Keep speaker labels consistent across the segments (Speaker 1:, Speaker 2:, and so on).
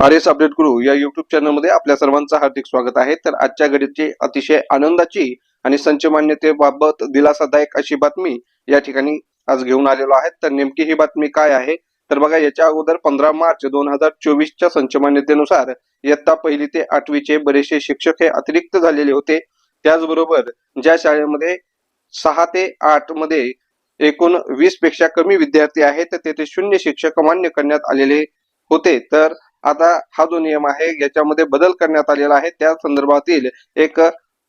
Speaker 1: R S update गुरु या YouTube चॅनलमध्ये आपल्या सर्वांचं हार्दिक स्वागत आहे. तर आजच्या घडीची अतिशय आनंदाची आणि संचमान्यतेबाबत दिलासादायक अशी बातमी या ठिकाणी आज घेऊन आलेलो आहे. तर नेमकी ही बातमी काय आहे? तर बघा याच्या अगोदर पंधरा मार्च दोन हजार चोवीसच्या संचमान्यतेनुसार इयत्ता पहिली ते आठवीचे बरेचसे शिक्षक हे अतिरिक्त झालेले होते. त्याचबरोबर ज्या शाळेमध्ये सहा ते आठमध्ये एकूण वीसपेक्षा कमी विद्यार्थी आहेत तर तेथे शून्य शिक्षक मान्य करण्यात आलेले होते. तर आता हा जो नियम आहे याच्यामध्ये बदल करण्यात आलेला आहे. त्या संदर्भातील एक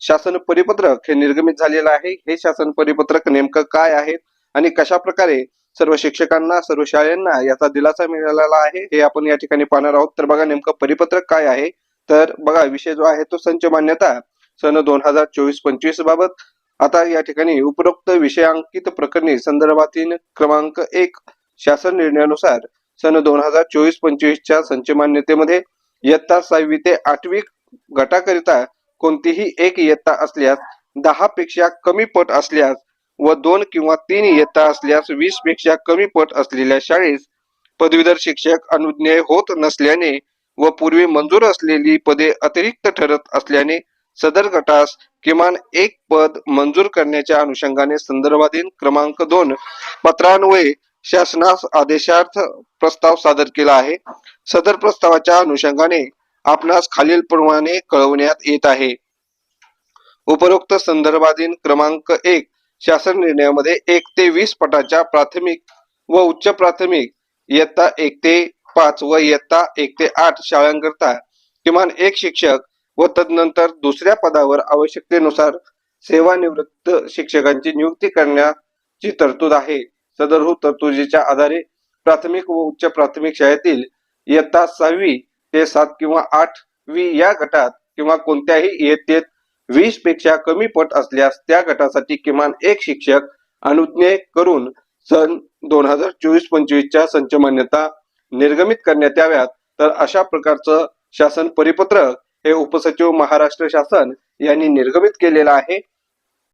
Speaker 1: शासन परिपत्रक हे निर्गमित झालेलं आहे. हे शासन परिपत्रक नेमकं काय आहे आणि कशा प्रकारे सर्व शिक्षकांना सर्व शाळांना याचा दिलासा मिळालेला आहे हे आपण या ठिकाणी पाहणार आहोत. तर बघा नेमकं परिपत्रक काय आहे? तर बघा विषय जो आहे तो संच मान्यता सन दोन हजार चोवीस पंचवीस बाबत. आता या ठिकाणी उपरोक्त विषयांकित प्रकरणी संदर्भातील क्रमांक एक शासन निर्णयानुसार सन दोन हजार चोवीस पंचवीसच्या संचमान्यतेमध्ये इयत्ता सहावी ते आठवी गटाकरिता कोणतीही एक इयत्ता असल्यास दहा पेक्षा कमी पट असल्यास व दोन किंवा तीन इयत्ता असल्यास वीसपेक्षा कमी पट असलेल्या शाळेस पदवीधर शिक्षक अनुज्ञेय होत नसल्याने व पूर्वी मंजूर असलेली पदे अतिरिक्त ठरत असल्याने सदर गटास किमान एक पद मंजूर करण्याच्या अनुषंगाने संदर्भातील क्रमांक दोन पत्रान्वये शासनास आदेशार्थ प्रस्ताव सादर केला आहे. सदर प्रस्तावाच्या अनुषंगाने आपणास खालीलप्रमाणे कळवण्यात येत आहे. उपरोक्त संदर्भाधीन क्रमांक एक शासन निर्णयामध्ये एक ते वीस पटाच्या प्राथमिक व उच्च प्राथमिक इयत्ता एक ते पाच व इयत्ता एक ते आठ शाळांकरता किमान एक शिक्षक व तदनंतर दुसऱ्या पदावर आवश्यकतेनुसार सेवानिवृत्त शिक्षकांची नियुक्ती करण्याची तरतूद आहे. सदरहू हो, तरतुदीच्या आधारे प्राथमिक व उच्च प्राथमिक शाळेतील इयत्ता सहावी ते सात किंवा आठवी या गटात किंवा कोणत्याही इयत्तेत वीसपेक्षा कमी पट असल्यास त्या गटासाठी किमान एक शिक्षक अनुज्ञे करून सन दोन हजार चोवीस पंचवीसच्या संच मान्यता निर्गमित करण्यात याव्यात. तर अशा प्रकारचं शासन परिपत्रक हे उपसचिव महाराष्ट्र शासन यांनी निर्गमित केलेलं आहे.